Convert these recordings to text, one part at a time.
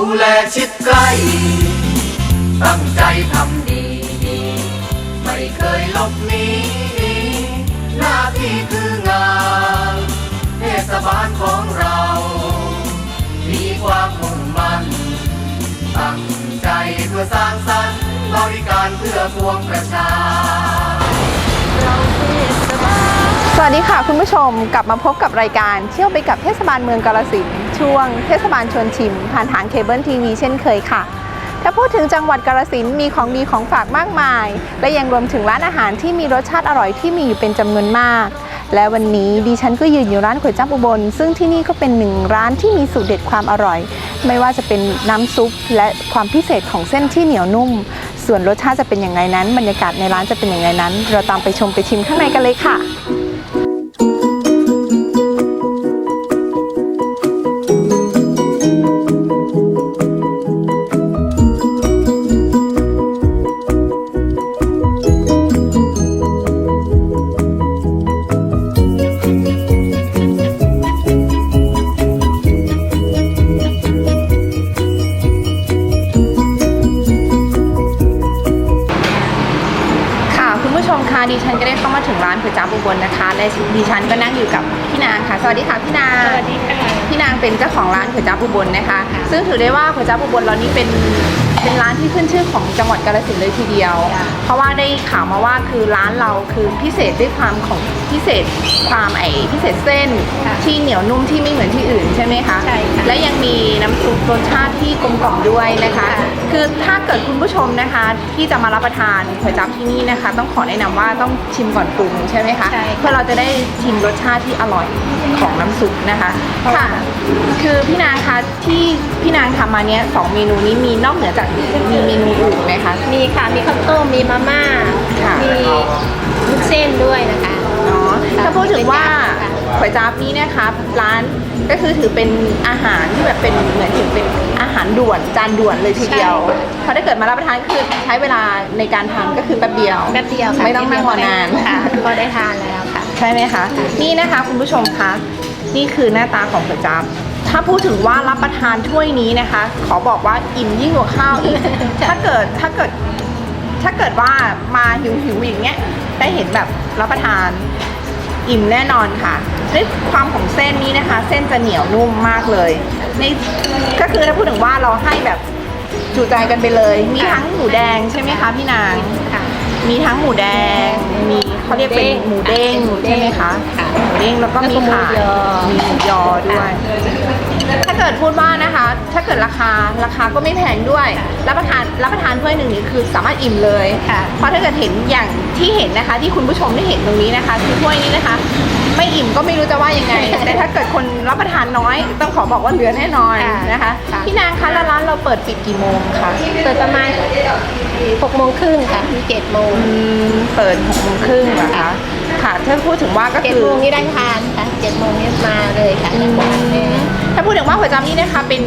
ูแลชิดใกล้ ตั้งใจทำดี ไม่เคยลบหนีหน้าที่คืองานเทศบาลของเรา มีความมุ่งมั่น ตั้งใจเพื่อสร้างสรรค์บริการเพื่อพวงประชาสวัสดีค่ะคุณผู้ชมกลับมาพบกับรายการเที่ยวไปกับเทศบาลเมืองกาลสินธุ์ ช่วงเทศบาลชวนชิม ผ่านทางเคเบิลทีวีเช่นเคยค่ะ ถ้าพูดถึงจังหวัดกาลสินมีของดีของฝากมากมาย และยังรวมถึงร้านอาหารที่มีรสชาติอร่อยที่มีอยู่เป็นจำนวนมาก และวันนี้ดิฉันก็ยืนอยู่ร้านก๋วยจั๊บอุบล ซึ่งที่นี่ก็เป็นหนึ่งร้านที่มีสูตรเด็ดความอร่อย ไม่ว่าจะเป็นน้ำซุปและความพิเศษของเส้นที่เหนียวนุ่ม ส่วนรสชาติจะเป็นอย่างไรนั้น บรรยากาศในร้านจะเป็นอย่างไรนั้น เราตามไปชมไปชิมข้างในกันเลยค่ะ มคะดิฉันก็ได้เข้ามาถึงร้านก๋วยจั๊บอุบลนะคะและดิฉันก็นั่งอยู่กับพี่นางค่ะ สวัสดีค่ะพี่นางสวัสดีค่ะพี่นางเป็นเจ้าของร้านก๋วยจั๊บอุบลนะคะ ซึ่งถือได้ว่าก๋วยจั๊บอุบลเรานี่เป็นเป็นร้านที่ขึ้นชื่อของจังหวัดกาฬสินธุ์เลยทีเดียวค่ะเพราะว่าได้ข่าวมาว่าคือร้านเราคือพิเศษด้วยความของ พิเศษความไอพิเศษเส้นค่ะที่เหนียวนุ่มที่ไม่เหมือนที่อื่นใช่ไหมคะใช่ค่ะและยังมีน้ำซุปรสชาติที่กลมกล่อมด้วยนะคะ ค่ะ คือถ้าเกิดคุณผู้ชมนะคะ ที่จะมารับประทานก๋วยจั๊บที่นี่นะคะ ต้องขอแนะนำว่าต้องชิมก่อนปรุงใช่ไหมคะใช่ค่ะ เพื่อเราจะได้ชิมรสชาติที่อร่อยของน้ำซุปนะคะเพราะว่าค่ะ คือพี่นางคะที่พี่นางทำมาเนี้ยสองเมนูนี้มีนอกเหนือจากมีเมนูอื่นไหมคะ มีค่ะ มีข้าวต้ม มีมาม่า ค่ะ มีลูกเส้นด้วยนะคะเนาะ ถ้าพูดถึงว่าค่ะก๋วยจั๊บนี้นะคะร้านก็คือถือเป็นอาหารที่แบบเป็นเหมือนถึงเป็นอาหารด่วนจานด่วนเลยทีเดียวใช่ค่ะเพราะถ้าเกิดมารับประทานคือใช้เวลาในการทำก็คือแป๊บเดียวแป๊บเดียวค่ะไม่ต้องนั่งรอนานค่ะก็ได้ทานแล้วค่ะ ใช่ไหมคะ นี่นะคะคุณผู้ชมคะนี่คือหน้าตาของก๋วยจั๊บถ้าพูดถึงว่ารับประทานถ้วยนี้นะคะ ขอบอกว่าอิ่มยิ่งกว่าข้าวอีกถ้าเกิดถ้าเกิดถ้าเกิดว่ามาหิวหิวๆอย่างเงี้ยได้เห็นแบบรับประทาน อิ่มแน่นอนค่ะด้วยความของเส้นนี้นะคะ เส้นจะเหนียวนุ่มมากเลยนี่ก็คือถ้าพูดถึงว่าเราให้แบบจุใจกันไปเลย มีทั้งหมูแดงใช่ไหมคะพี่นางค่ะ มีทั้งหมูแดง มีเขาเรียกเป็นหมูเด้งหมูเด้งใช่ไหมคะค่ะหมูเด้งแล้วก็มีแล้วก็หมูขายยอมีหมูยอด้วย ถ้าเกิดพูดว่านะคะ ถ้าเกิดราคาราคาก็ไม่แพงด้วย รับประทานรับประทานถ้วยหนึ่งนี่คือสามารถอิ่มเลยค่ะ เพราะถ้าเกิดเห็นอย่างที่เห็นนะคะ ที่คุณผู้ชมได้เห็นตรงนี้นะคะ คือถ้วยนี้นะคะ ไม่อิ่มก็ไม่รู้จะว่ายังไง แต่ถ้าเกิดคนรับประทานน้อย ต้องขอบอกว่าเหลือแน่นอนค่ะนะคะค่ะพี่นางคะแล้วร้านเราเปิดปิดกี่โมงคะเปิดประมาณหกโมงครึ่งค่ะมีเจ็ดโมงอืมเปิดหกโมงครึ่งเหรอคะค่ะถ้าพูดถึงว่าก็เจ็ดคือโมงนี่ได้ทานค่ะเจ็ดโมงนี่มาเลยค่ะอืม ถ้าพูดถึงว่าหัวจำนี่นะคะเป็น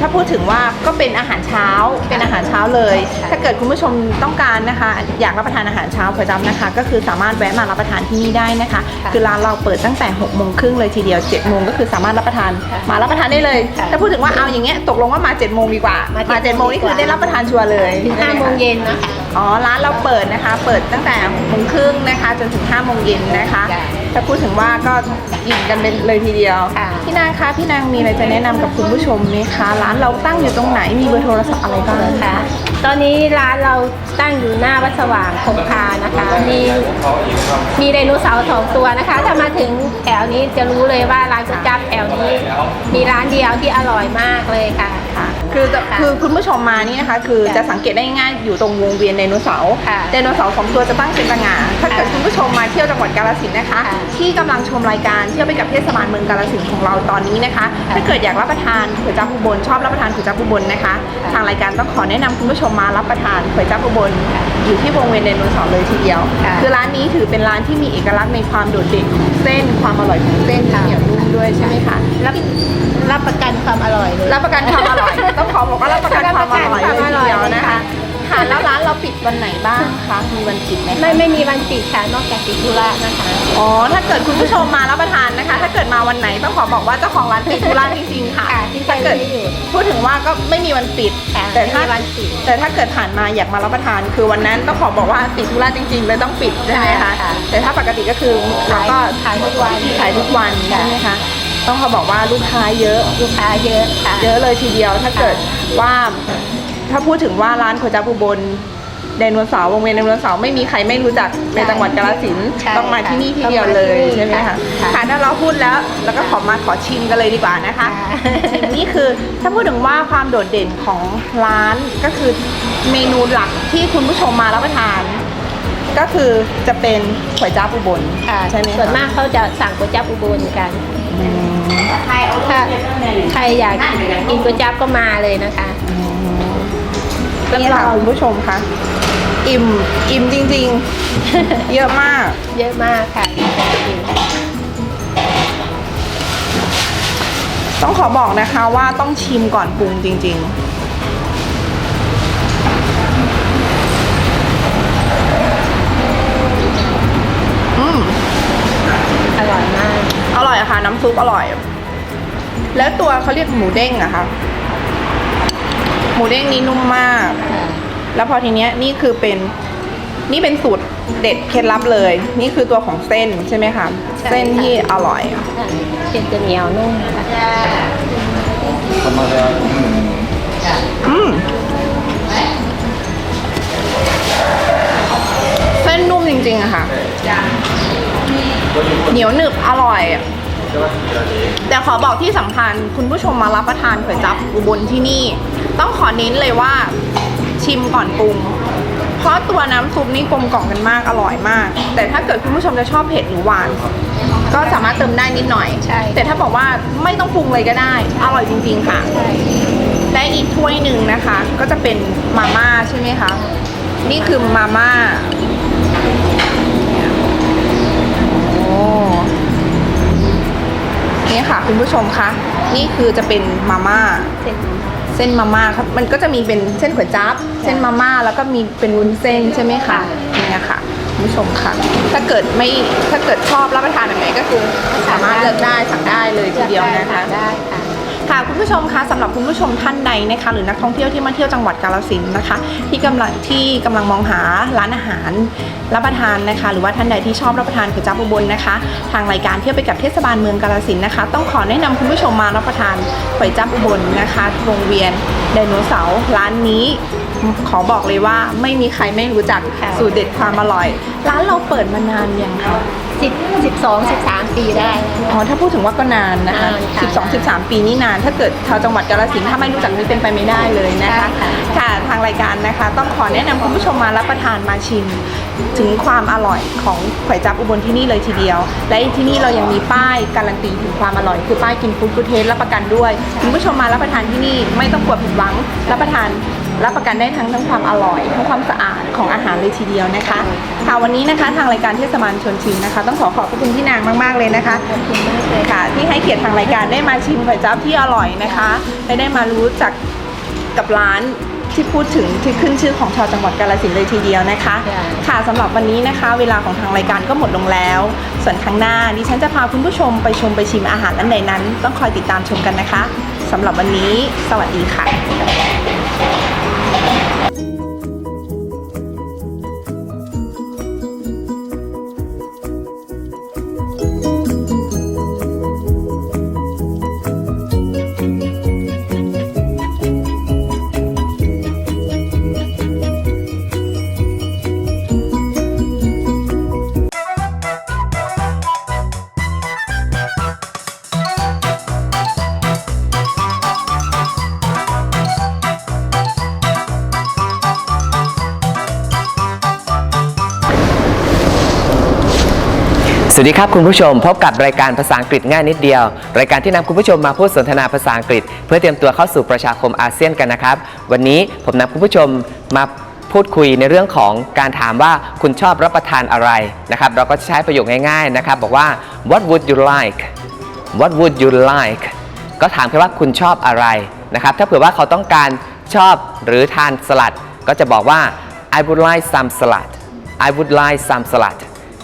ถ้าพูดถึงว่าก็เป็นอาหารเช้าเป็นอาหารเช้าเลย ถ้าเกิดคุณผู้ชมต้องการนะคะ อยากรับประทานอาหารเช้าหัวจำนะคะ ก็คือสามารถแวะมารับประทานที่นี่ได้นะคะ คือร้านเราเปิดตั้งแต่6กโมงครึ่งเลยทีเดียว7จ็ดโมงก็คือสามารถรับประทานมารับประทานได้เลย ถ้าพูดถึงว่าเอาอย่างเงี้ยตกลงว่ามา7จ็ดโมงดีกว่ามาเจ็ดโมงนี่คือได้รับประทานชัวร์เลยถึงห้าโมงเย็นนะคะอ๋อร้านเราเปิดนะคะ เปิดตั้งแต่หกโมงครึ่งนะคะ จนถึง5้าโมงเย็นนะคะ จ้ะถ้าพูดถึงว่าก็อิ่มกันเป็นเลยทีเดียว ค่ะ พี่นางคะพี่นางมีอะไรจะแนะนำกับคุณผู้ชมไหมคะร้านเราตั้งอยู่ตรงไหนมีเบอร์โทรศัพท์อะไรบ้างค่ะตอนนี้ร้านเราตั้งอยู่หน้าวัดสว่างคงคานะคะ มีมีไดโนเสาร์สองตัวนะคะ ถ้ามาถึงแถวนี้จะรู้เลยว่าร้านก๋วยจั๊บแถวนี้ มีร้านเดียวที่อร่อยมากเลยค่ะ ค่ะ คือจะค่ะคือคุณผู้ชมมานี่นะคะ คือค่ะจะสังเกตได้ง่ายอยู่ตรงวงเวียนไดโนเสาร์ค่ะไดโนเสาร์สองตัวจะตั้งเป็นสง่าถ้าเกิดค่ะคุณผู้ชมมาเที่ยวจังหวัดกาฬสินธุ์นะคะ ค่ะที่กำลังชมรายการเที่ยวไปกับเทศบาลเมืองกาฬสินธุ์ของเราตอนนี้นะคะ ค่ะถ้าเกิดอยากรับประทานก๋วยจั๊บอุบลชอบรับประทานก๋วยจั๊บอุบลนะคะ ค่ะ ทางรายการต้องขอแนะนำคุณผู้ชมมารับประทานก๋วยจั๊บอุบลอยู่ที่วงเวียนไดโนเสาร์เลยทีเดียว ค่ะคือร้านนี้ถือเป็นร้านที่มีเอกลักษณ์ในความโดดเด่นของเส้นความอร่อยของเส้นที่เหนียวนุ่มด้วยใช่ไหมคะ รับรับประกันความอร่อยเลย รับประกันความอร่อย ต้องขอบอกว่ารับประกันความอร่อยเลยทีเดียวนะคะค่ะแล้วร้านเราปิดวันไหนบ้างคะ มีวันปิดไหมคะไม่ไม่มีวันปิดค่ะ นอกจากปิดธุระนะคะ อ๋อ ถ้าเกิดคุณผู้ชมมารับประทานนะคะ ถ้าเกิดมาวันไหนต้องขอบอกว่าเจ้าของร้านปิดธุระจริงๆค่ะค่ะที่ถ้าเกิดไม่ได้หยุดพูดถึงว่าก็ไม่มีวันปิด ค่ะแต่ถ้าไม่มีวันปิดแต่ถ้าเกิดผ่านมาอยากมารับประทาน คือวันนั้นต้องขอบอกว่าติดธุระจริงๆเลยต้องปิดใช่ไหมคะ ค่ะแต่ถ้าปกติก็คือเราก็ขายทุกวัน ขายทุกวันค่ะใช่ไหมคะ ต้องขอบอกว่าลูกค้าเยอะ ลูกค้าเยอะค่ะ เยอะเลยทีเดียวถ้าเกิดว่าถ้าพูดถึงว่าร้านโคจาบุบลไดโนเสาร์วงเวียนไดโนเสาร์ไม่มีใครไม่รู้จักในจังหวัดกาฬสินธุ์ใช่ต้องมาที่นี่ที่เดียวต้องมาเลยที่นี่ใช่ไหมคะค่ะค่ะถ้าเราพูดแล้วแล้วก็ขอมาขอชิมกันเลยดีกว่านะคะค่ะชิมนี่คือถ้าพูดถึงว่าความโดดเด่นของร้านก็คือเมนูหลักที่คุณผู้ชมมารับประทาน ก็คือจะเป็นก๋วยจั๊บอุบลค่ะใช่ไหมคะส่วนมากเขาจะสั่งก๋วยจั๊บอุบลกันอืมถ้า ใครอยากกินก๋วยจั๊บก็มาเลยนะคะนี่ค่ะคุณผู้ชมคะอิ่มอิ่มจริงๆ เยอะมาก เยอะมากค่ะ ต้องขอบอกนะคะว่าต้องชิมก่อนปรุงจริง ๆอืมอร่อยมาก อร่อยอะค่ะ น้ำซุปอร่อย แล้วตัวเขาเรียกหมูเด้งอะค่ะ หมูเด้งนี้นุ่มมาก แล้วพอทีเนี้ยนี่คือเป็นนี่เป็นสูตรเด็ดเคล็ดลับเลย นี่คือตัวของเส้นใช่ไหมคะใช่ค่ะเส้นที่อร่อย เส้นจะเหนียวนุ่มค่ะอืมเส้นนุ่มจริงๆอะค่ะ เหนียวหนึบอร่อย แต่ขอบอกที่สำคัญคุณผู้ชมมารับประทานก๋วยจั๊บอุบลที่นี่ ต้องขอเน้นเลยว่าชิมก่อนปรุง เพราะตัวน้ำซุปนี่กลมกล่อมกันมากอร่อยมาก แต่ถ้าเกิดคุณผู้ชมจะชอบเผ็ดหรือหวาน ก็สามารถเติมได้นิดหน่อย ใช่ แต่ถ้าบอกว่าไม่ต้องปรุงเลยก็ได้ อร่อยจริง ๆ ค่ะ และอีกถ้วยหนึ่งนะคะ ก็จะเป็นมาม่าใช่ไหมคะ นี่คือมาม่า ค่ะคุณผู้ชมคะนี่คือจะเป็นมาม่าเส้นเส้นมาม่าครับมันก็จะมีเป็นเส้นก๋วยจั๊บเส้นมาม่าแล้วก็มีเป็นวุ้นเส้นใช่ไหมคะเนี่ยค่ะคุณผู้ชมค่ะถ้าเกิดไม่ถ้าเกิดชอบรับประทานแบบไหนก็คือสามารถเลือกได้สั่งได้เลยทีเดียวนะคะได้ค่ะ ค่ะคุณผู้ชมคะสำหรับคุณผู้ชมท่านใดนะคะ หรือนักท่องเที่ยวที่มาเที่ยวจังหวัดกาฬสินธุ์นะคะ ที่กำลังที่กำลังมองหาร้านอาหารรับประทานนะคะ หรือว่าท่านใดที่ชอบรับประทานก๋วยจั๊บอุบลนะคะ ทางรายการเที่ยวไปกับเทศบาลเมืองกาฬสินธุ์นะคะ ต้องขอแนะนำคุณผู้ชมมารับประทานก๋วยจั๊บอุบลนะคะวงเวียนไดโนเสาร์ร้านนี้ขอบอกเลยว่าไม่มีใครไม่รู้จักสูตรเด็ดความอร่อย ร้านเราเปิดมานานยังคะ สิบสิบสองสิบสามปีได้แล้วอ๋อถ้าพูดถึงว่าก็นานนะคะ นานค่ะ12 13 ปีนี่นาน ถ้าเกิดชาวจังหวัดกาฬสินธุ์ถ้าไม่รู้จักนี่เป็นไปไม่ได้เลยนะคะ ใช่ค่ะ ค่ะ ทางรายการนะคะ ต้องขอแนะนำคุณผู้ชมมารับประทานมาชิม ถึงความอร่อยของก๋วยจั๊บอุบลที่นี่เลยทีเดียว และที่นี่เรายังมีป้ายการันตีถึงความอร่อย คือป้ายกินฟู้ดกูเทสรับประกันด้วยคุณผู้ชมมารับประทานที่นี่ไม่ต้องกลัวผิดหวังรับประทานรับประกันได้ทั้งทั้งความอร่อยทั้งความสะอาดของอาหารเลยทีเดียวนะคะค่ะวันนี้นะคะทางรายการเทศบาลชวนชิมนะคะต้องขอขอบพระคุณพี่นางมากๆเลยนะคะขอบคุณมากเลยค่ะ ที่ให้เกียรติทางรายการได้มาชิมก๋วยจั๊บที่อร่อยนะคะและได้มารู้จักกับร้านที่พูดถึงที่ขึ้นชื่อของชาวจังหวัดกาฬสินธุ์เลยทีเดียวนะคะ ค่ะ ค่ะสำหรับวันนี้นะคะ เวลาของทางรายการก็หมดลงแล้ว ส่วนครั้งหน้าดิฉันจะพาคุณผู้ชมไปชมไปชิมอาหารอันใดนั้น ต้องคอยติดตามชมกันนะคะสำหรับวันนี้ สวัสดีค่ะ สวัสดีครับคุณผู้ชม พบกับรายการภาษาอังกฤษง่ายนิดเดียว รายการที่นำคุณผู้ชมมาพูดสนทนาภาษาอังกฤษ เพื่อเตรียมตัวเข้าสู่ประชาคมอาเซียนกันนะครับ วันนี้ผมนำคุณผู้ชมมาพูดคุยในเรื่องของการถามว่าคุณชอบรับประทานอะไรนะครับ เราก็จะใช้ประโยคง่ายๆนะครับ บอกว่า what would you like what would you like ก็ถามแค่ว่าคุณชอบอะไรนะครับ ถ้าเผื่อว่าเขาต้องการชอบหรือทานสลัด ก็จะบอกว่า I would like some salad I would like some salad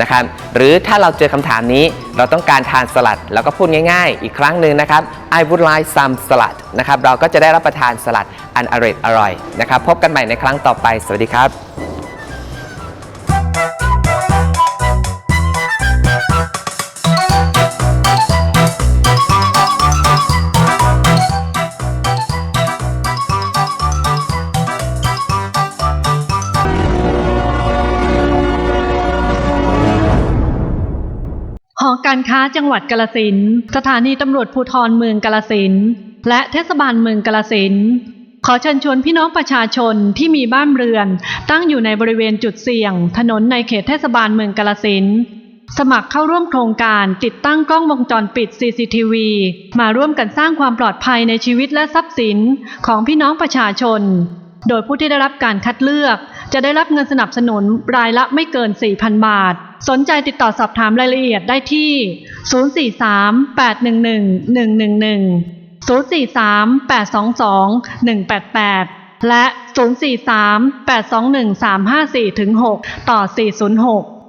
นะครับหรือถ้าเราเจอคำถามนี้เราต้องการทานสลัดเราก็พูดง่าย ๆ อีกครั้งหนึ่งนะครับ I would like some salad นะครับเราก็จะได้รับประทานสลัดอันอร่อยอร่อยนะครับพบกันใหม่ในครั้งต่อไป สวัสดีครับ ค้าจังหวัดกาลสินสถานีตำรวจภูธรเมืองกาลสินและเทศบาลเมืองกาลสินขอเชิญชวนพี่น้องประชาชนที่มีบ้านเรือน ตั้งอยู่ในบริเวณจุดเสี่ยง ถนนในเขตเทศบาลเมืองกาลสินสมัครเข้าร่วมโครงการติดตั้งกล้องวงจรปิด CCTV มาร่วมกันสร้างความปลอดภัยในชีวิตและทรัพย์สินของพี่น้องประชาชน โดยผู้ที่ได้รับการคัดเลือก จะได้รับเงินสนับสนุนรายละไม่เกิน 4,000 บาท สนใจติดต่อสอบถามรายละเอียดได้ที่ 043-811-111 043-822-188 และ 043-821-354-6 ต่อ 406